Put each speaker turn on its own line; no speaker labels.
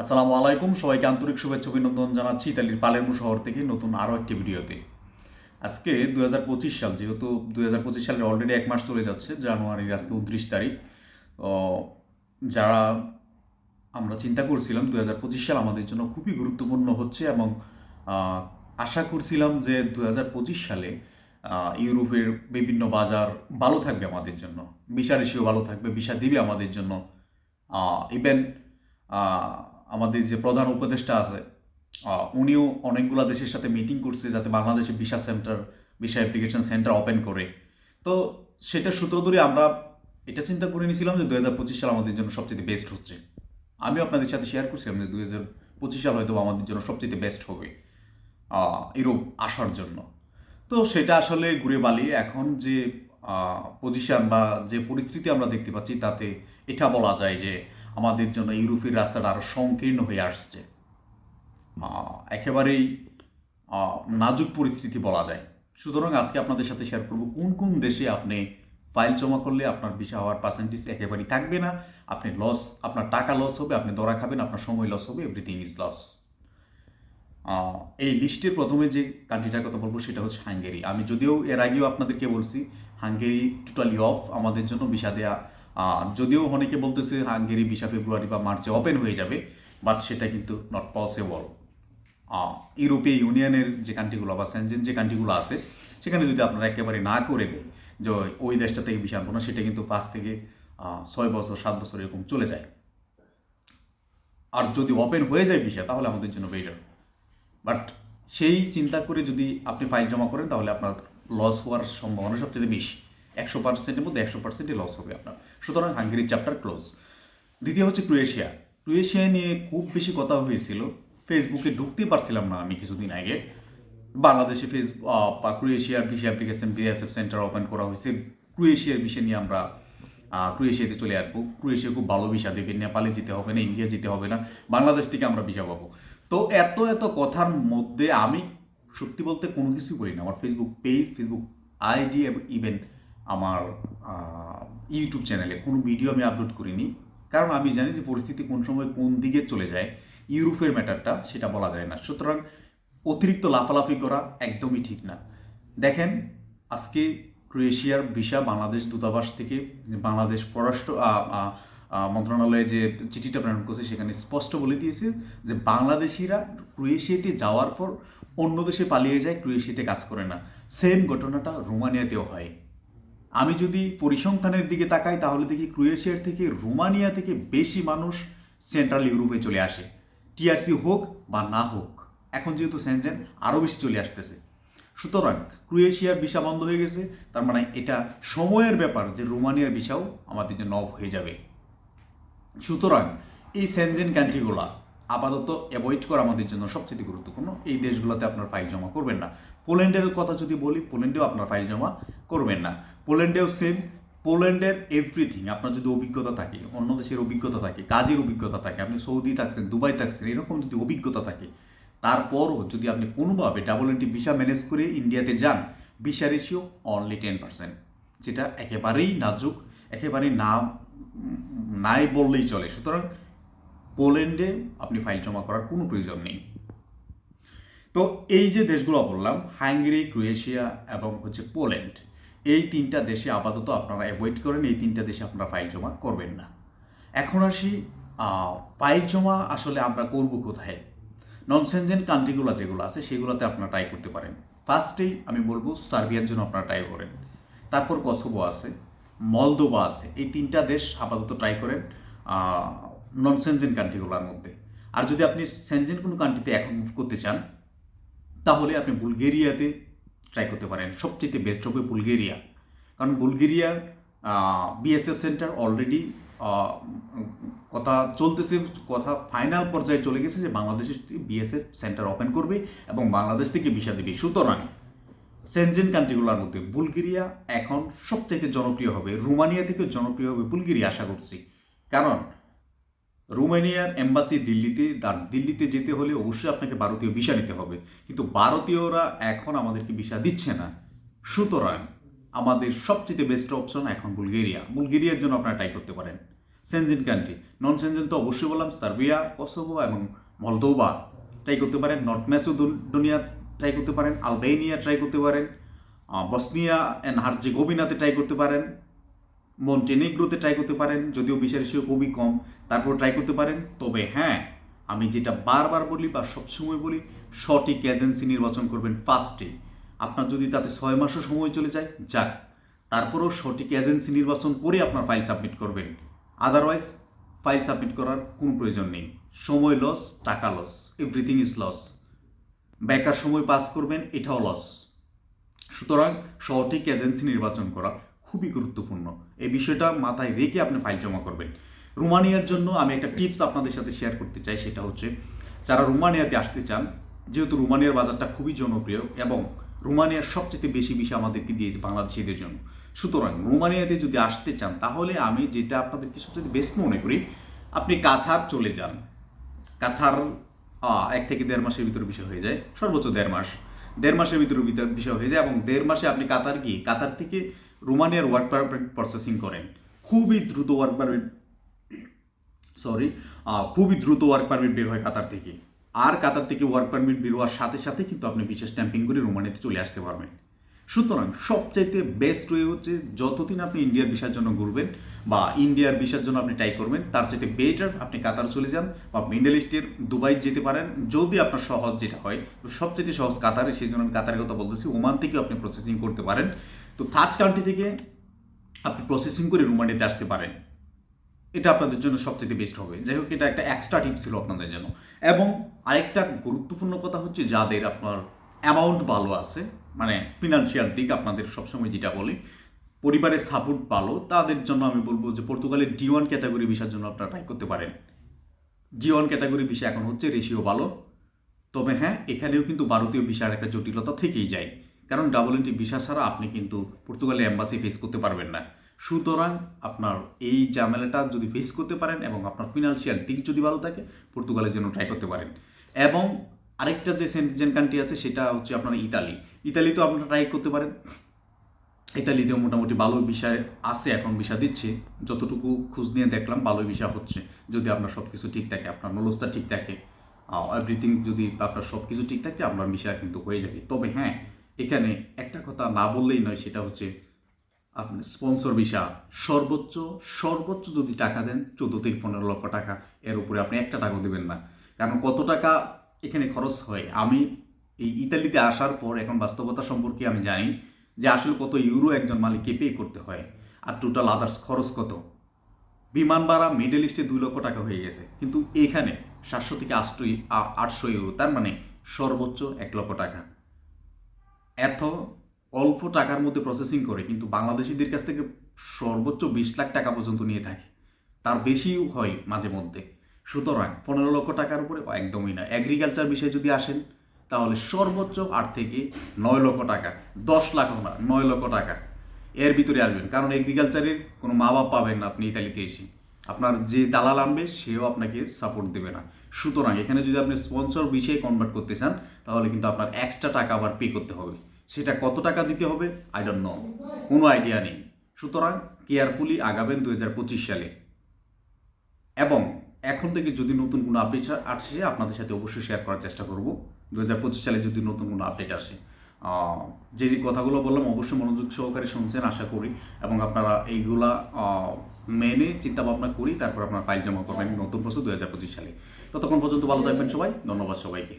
আসসালামু আলাইকুম, সবাইকে আন্তরিক শুভেচ্ছা অভিনন্দন জানাচ্ছি ইতালির পালেরমু শহর থেকে নতুন আরও একটি ভিডিওতে। আজকে দু হাজার পঁচিশ সাল, যেহেতু দু হাজার সালের অলরেডি এক মাস চলে যাচ্ছে, জানুয়ারির আজকে উনত্রিশ তারিখ। যারা আমরা চিন্তা করছিলাম দু হাজার পঁচিশ সাল আমাদের জন্য খুবই গুরুত্বপূর্ণ হচ্ছে এবং আশা করছিলাম যে দুহাজার পঁচিশ সালে ইউরোপের বিভিন্ন বাজার ভালো থাকবে আমাদের জন্য বিশা রেশিও ভালো থাকবে বিশা দিবে আমাদের জন্য। ইভেন আমাদের যে প্রধান উপদেষ্টা আছে উনিও অনেকগুলো দেশের সাথে মিটিং করছে যাতে বাংলাদেশে visa centre, visa application centre open করে। তো সেটা সূত্র ধরে আমরা এটা চিন্তা করে নিয়েছিলাম যে দু হাজার পঁচিশ সাল আমাদের জন্য সবচেয়ে বেস্ট হচ্ছে। আমি আপনাদের সাথে শেয়ার করছিলাম যে দু হাজার পঁচিশ সাল হয়তো আমাদের জন্য সবচেয়ে বেস্ট হবে ইউরোপ আসার জন্য। তো সেটা আসলে ঘুরে বালিয়ে এখন যে পজিশন বা যে পরিস্থিতি আমরা দেখতে পাচ্ছি তাতে এটা বলা যায় যে আমাদের জন্য ইউরোপের রাস্তাটা আরও সংকীর্ণ হয়ে আসছে। একেবারেই নাজুক পরিস্থিতি বলা যায়। সুতরাং আজকে আপনাদের সাথে শেয়ার করব কোন কোন দেশে আপনি ফাইল জমা করলে আপনার ভিসা হওয়ার পার্সেন্টেজ একেবারেই থাকবে না। আপনি লস আপনার টাকা লস হবে, আপনি ধরা খাবেন, আপনার সময় লস হবে এভরিথিং ইজ লস এই লিস্টের প্রথমে যে কান্ট্রিটার কথা বলব সেটা হচ্ছে হাঙ্গেরি আমি যদিও এর আগেও আপনাদেরকে বলছি হাঙ্গেরি টোটালি অফ আমাদের জন্য ভিসা দেয়া যদিও অনেকে বলতেছে হাঙ্গেরি ভিসা ফেব্রুয়ারি বা মার্চে ওপেন হয়ে যাবে বাট সেটা কিন্তু নট পসিবল ইউরোপীয় ইউনিয়নের যে কান্ট্রিগুলো বা সেনজেন যে কান্ট্রিগুলো আছে, সেখানে যদি আপনারা একেবারে না করে দেয় যে ওই দেশটা থেকে ভিসা আনব না, সেটা কিন্তু পাঁচ থেকে ছয় বছর, সাত বছর এরকম চলে যায়। আর যদি ওপেন হয়ে যায় ভিসা, তাহলে আমাদের জন্য বেটার বাট সেই চিন্তা করে যদি আপনি ফাইল জমা করেন, তাহলে আপনার লস হওয়ার সম্ভাবনা সবচেয়ে বেশি। একশো পার্সেন্টের মধ্যে একশো পার্সেন্টই লস হবে আপনার। সুতরাং হাঙ্গেরির চ্যাপ্টার ক্লোজ দ্বিতীয় হচ্ছে ক্রোয়েশিয়া। ক্রোয়েশিয়া নিয়ে খুব বেশি কথা হয়েছিল। ফেসবুকে ঢুকতে পারছিলাম না আমি কিছুদিন আগে। বাংলাদেশে ফেস ক্রোয়েশিয়ার visa application BSF centre open করা হয়েছে। ক্রোয়েশিয়ার বিষয় নিয়ে আমরা ক্রোয়েশিয়াতে চলে আসব। ক্রোয়েশিয়া খুব ভালো ভিসা দেবে। নেপালে যেতে হবে না, ইন্ডিয়া যেতে হবে না। বাংলাদেশ থেকে আমরা ভিসা পাবো। তো এত এত কথার মধ্যে আমি সত্যি বলতে কোনো কিছুই করি না। আমার ফেসবুক পেজ ফেসবুক আইডি এবং ইভেন আমার ইউটিউব চ্যানেলে কোনো ভিডিও আমি আপলোড করিনি। কারণ আমি জানি যে পরিস্থিতি কোন সময় কোন দিকে চলে যায়। ইউরোপের ম্যাটারটা সেটা বলা যায় না। সুতরাং অতিরিক্ত লাফালাফি করা একদমই ঠিক না। দেখেন, আজকে ক্রোয়েশিয়ার ভিসা বাংলাদেশ দূতাবাস থেকে বাংলাদেশ পররাষ্ট্র মন্ত্রণালয়ে যে চিঠিটা প্রেরণ করছে, সেখানে স্পষ্ট বলে দিয়েছে যে বাংলাদেশিরা ক্রোয়েশিয়াতে যাওয়ার পর অন্য দেশে পালিয়ে যায়, ক্রোয়েশিয়াতে কাজ করে না। সেম ঘটনাটা রোমানিয়াতেও হয়। আমি যদি পরিসংখ্যানের দিকে তাকাই, তাহলে দেখি ক্রোয়েশিয়ার থেকে রোমানিয়া থেকে বেশি মানুষ সেন্ট্রাল ইউরোপে চলে আসে। টিআরসি হোক বা না হোক, এখন যেহেতু সেনজেন, আরও বেশি চলে আসতেছে। সুতরাং ক্রোয়েশিয়ার ভিসা বন্ধ হয়ে গেছে, তার মানে এটা সময়ের ব্যাপার যে রোমানিয়ার ভিসাও আমাদের জন্য অফ হয়ে যাবে। সুতরাং এই সেনজেন কান্ট্রিগুলা আপাতত অ্যাভয়েড করা আমাদের জন্য সবচেয়ে গুরুত্বপূর্ণ। এই দেশগুলোতে আপনার ফাইল জমা করবেন না। পোল্যান্ডের কথা যদি বলি, পোল্যান্ডেও আপনার ফাইল জমা করবেন না। পোল্যান্ডেও সেম পোল্যান্ডের এভরিথিং আপনার যদি অভিজ্ঞতা থাকে, অন্য দেশের অভিজ্ঞতা থাকে, কাজের অভিজ্ঞতা থাকে, আপনি সৌদি থাকছেন, দুবাই থাকছেন, এরকম যদি অভিজ্ঞতা থাকে, তারপরও যদি আপনি কোনোভাবে ডাবল এন্ট্রি ভিসা ম্যানেজ করে ইন্ডিয়াতে যান visa ratio only ten percent যেটা একেবারেই নাজুক একেবারেই না, নাই বললেই চলে। সুতরাং পোল্যান্ডে আপনি ফাইল জমা করার কোনো প্রয়োজন নেই। তো এই যে দেশগুলো বললাম, হাঙ্গেরি, ক্রোয়েশিয়া এবং হচ্ছে পোল্যান্ড এই তিনটা দেশে আপাতত আপনারা অ্যাভয়েড করেন, এই তিনটা দেশে আপনারা ফাইল জমা করবেন না। এখন আসি ফাইল জমা আসলে আমরা করব কোথায়? নন সেনজেন কান্ট্রিগুলো যেগুলো আছে, সেগুলোতে আপনারা ট্রাই করতে পারেন। ফার্স্টেই আমি বলব সার্বিয়ার জন্য আপনারা ট্রাই করেন। তারপর কসোভো আছে মলদোবা আছে, এই তিনটা দেশ আপাতত ট্রাই করেন নন সেনজেন কান্ট্রিগুলোর মধ্যে। আর যদি আপনি সেনজেন কোনো কান্ট্রিতে এখন মুভ করতে চান, তাহলে আপনি বুলগেরিয়াতে ট্রাই করতে পারেন। সবচেয়ে বেস্ট হবে বুলগেরিয়া। কারণ বুলগেরিয়ার বিএসএফ সেন্টার অলরেডি কথা চলতেছে, কথা ফাইনাল পর্যায়ে চলে গেছে যে বাংলাদেশের বিএসএফ সেন্টার ওপেন করবে এবং বাংলাদেশ থেকে ভিসা দেবে। সুতরাং সেনজেন কান্ট্রিগুলোর মধ্যে বুলগেরিয়া এখন সবচাইতে জনপ্রিয় হবে। রোমানিয়া থেকে জনপ্রিয় হবে বুলগেরিয়া, আশা করছি। কারণ রোমানিয়ার এম্বাসি দিল্লিতে তার দিল্লিতে যেতে হলে অবশ্যই আপনাকে ভারতীয় ভিসা নিতে হবে। কিন্তু ভারতীয়রা এখন আমাদেরকে ভিসা দিচ্ছে না। সুতরাং আমাদের সবচেয়ে বেস্ট অপশন এখন বুলগেরিয়া। বুলগেরিয়ার জন্য আপনারা ট্রাই করতে পারেন। সেনজিন কান্ট্রি নন সেনজেন তো অবশ্যই বললাম, সার্বিয়া কসোভো এবং মলদোভা ট্রাই করতে পারেন। নর্থ ম্যাসোডোনিয়া ট্রাই করতে পারেন। আলবেনিয়া ট্রাই করতে পারেন। বসনিয়া অ্যান্ড হার্জেগোভিনাতে ট্রাই করতে পারেন। মন্টেনেগ্রোতে ট্রাই করতে পারেন, যদিও বিচার রেশিও খুবই কম তারপর ট্রাই করতে পারেন। তবে হ্যাঁ আমি যেটা বারবার বলি বা সবসময় বলি, সঠিক এজেন্সি নির্বাচন করবেন ফার্স্টে আপনার যদি তাতে ছয় মাসও সময় চলে যায়, যাক। তারপরেও সঠিক এজেন্সি নির্বাচন করে আপনার ফাইল সাবমিট করবেন। আদারওয়াইজ ফাইল সাবমিট করার কোনো প্রয়োজন নেই। সময় লস টাকা লস এভরিথিং ইজ লস বেকার সময় পাস করবেন, এটাও লস সুতরাং সঠিক এজেন্সি নির্বাচন করা খুবই গুরুত্বপূর্ণ। এই বিষয়টা মাথায় রেখে আপনি ফাইল জমা করবেন। রোমানিয়ার জন্য আমি একটা টিপস আপনাদের সাথে শেয়ার করতে চাই, সেটা হচ্ছে, যারা রোমানিয়াতে আসতে চান, যেহেতু রোমানিয়ার বাজারটা খুবই জনপ্রিয় এবং রোমানিয়ার সবচেয়ে বেশি বিষয় আমাদেরকে দিয়েছে বাংলাদেশিদের জন্য। সুতরাং রোমানিয়াতে যদি আসতে চান, তাহলে আমি যেটা আপনাদেরকে সবচেয়ে বেস্ট মনে করি, আপনি কাথার চলে যান। কাথার এক থেকে দেড় মাসের ভিতরে বিষয় হয়ে যায়, সর্বোচ্চ দেড় মাস। দেড় মাসের ভিতরে বিষয় হয়ে যায় এবং দেড় মাসে আপনি কাতার গিয়ে, কাতার থেকে রোমানিয়ার ওয়ার্ক পারমিট প্রসেসিং করেন। খুবই দ্রুত ওয়ার্ক পারমিট, সরি খুবই দ্রুত ওয়ার্ক পারমিট বের হয় কাতার থেকে। আর কাতার থেকে ওয়ার্ক পারমিট বের হওয়ার সাথে সাথে কিন্তু আপনি বিশেষ স্ট্যাম্পিং করে রোমানিয়াতে চলে আসতে পারবেন। সুতরাং সবচাইতে বেস্ট ওয়ে হচ্ছে যতদিন আপনি ইন্ডিয়ার ভিসার জন্য ঘুরবেন বা ইন্ডিয়ার ভিসার জন্য আপনি ট্রাই করবেন, তার চাইতে বেটার আপনি কাতার চলে যান বা মিডল ইস্টের দুবাই যেতে পারেন। যদি আপনার সহজ যেটা হয় সবচেয়ে সহজ কাতারে, সেই জন্য আমি কাতারের কথা বলতেছি, ওমান থেকেও আপনি প্রসেসিং করতে পারেন। তো থার্ড কান্ট্রি থেকে আপনি প্রসেসিং করে রোমানিয়াতে আসতে পারেন। এটা আপনাদের জন্য সবথেকে বেস্ট হবে। যাই হোক, এটা একটা এক্সট্রা টিপ ছিল আপনাদের জন্য। এবং আরেকটা গুরুত্বপূর্ণ কথা হচ্ছে যাদের আপনার অ্যামাউন্ট ভালো আছে মানে ফিনান্সিয়াল দিক আপনাদের সবসময় যেটা বলি, পরিবারের সাপোর্ট ভালো, তাদের জন্য আমি বলব যে পর্তুগালের ডি ওয়ান ক্যাটাগরি ভিসার জন্য আপনারা ট্রাই করতে পারেন। জি ওয়ান ক্যাটাগরি ভিসা এখন হচ্ছে রেশিও ভালো। তবে হ্যাঁ এখানেও কিন্তু ভারতীয় ভিসার একটা জটিলতা থেকেই যায়। কারণ ডাবল এন্ট্রি ভিসা ছাড়া আপনি কিন্তু পর্তুগালের অ্যাম্বাসি ফেস করতে পারবেন না। সুতরাং আপনার এই ঝামেলাটা যদি ফেস করতে পারেন এবং আপনার ফিনান্সিয়াল দিক যদি ভালো থাকে পর্তুগালের জন্য ট্রাই করতে পারেন। এবং আরেকটা যে সেন্টেন কান্ট্রি আছে, সেটা হচ্ছে আপনার ইতালি। ইতালিতেও আপনারা ট্রাই করতে পারেন। ইতালিতেও মোটামুটি ভালো বিষয় আছে, এখন ভিসা দিচ্ছে। যতটুকু খোঁজ নিয়ে দেখলাম, ভালো ভিসা হচ্ছে। যদি আপনার সব কিছু ঠিক থাকে, আপনার নলস্তা ঠিক থাকে এভরিথিং যদি আপনার সব কিছু ঠিক থাকে, আপনার ভিসা কিন্তু হয়ে যাবে। তবে হ্যাঁ এখানে একটা কথা না বললেই নয়, সেটা হচ্ছে আপনার স্পন্সর ভিসা সর্বোচ্চ সর্বোচ্চ যদি টাকা দেন চোদ্দ থেকে পনেরো লক্ষ টাকা। এর উপরে আপনি একটা টাকাও দেবেন না। কারণ কত টাকা এখানে খরচ হয়? আমি এই ইতালিতে আসার পর এখন বাস্তবতা সম্পর্কে আমি জানি যে আসলে কত ইউরো একজন মালিককে পে করতে হয়। আর টোটাল আদার্স খরচ কত? বিমান ভাড়া মিডল ইস্টে দুই লক্ষ টাকা হয়ে গেছে। কিন্তু এখানে সাতশো থেকে আটশো আটশো ইউরো তার মানে সর্বোচ্চ এক লক্ষ টাকা। এত অল্প টাকার মধ্যে প্রসেসিং করে, কিন্তু বাংলাদেশিদের কাছ থেকে সর্বোচ্চ বিশ লাখ টাকা পর্যন্ত নিয়ে থাকে। তার বেশিও হয় মাঝে মধ্যে। সুতরাং পনেরো লক্ষ টাকার উপরে একদমই না। এগ্রিকালচার বিষয়ে যদি আসেন, তাহলে সর্বোচ্চ আট থেকে নয় লক্ষ টাকা, দশ লাখ না, নয় লক্ষ টাকা এর ভিতরে আসবেন। কারণ এগ্রিকালচারের কোনো মা বাপ পাবেন না আপনি ইতালিতে এসে। আপনার যে দালাল আনবে, সেও আপনাকে সাপোর্ট দেবে না। সুতরাং এখানে যদি আপনি স্পন্সর বিষয়ে কনভার্ট করতে চান, তাহলে কিন্তু আপনার এক্সট্রা টাকা আবার পে করতে হবে। সেটা কত টাকা দিতে হবে? আই ডোন্ট নো কোনো আইডিয়া নেই। সুতরাং কেয়ারফুলি আগাবেন দু হাজার পঁচিশ সালে। এবং এখন থেকে যদি নতুন কোনো আপডেট আসে, আপনাদের সাথে অবশ্যই শেয়ার করার চেষ্টা করব। দু হাজার পঁচিশ সালে যদি নতুন কোনো আপডেট আসে। যে কথাগুলো বললাম, অবশ্যই মনোযোগ সহকারে শুনছেন, আশা করি। এবং আপনারা এইগুলা মেনে চিন্তা ভাবনা করি তারপর আপনারা ফাইল জমা করবেন নতুন বছর দু সালে। ততক্ষণ পর্যন্ত ভালো থাকবেন সবাই। ধন্যবাদ সবাইকে।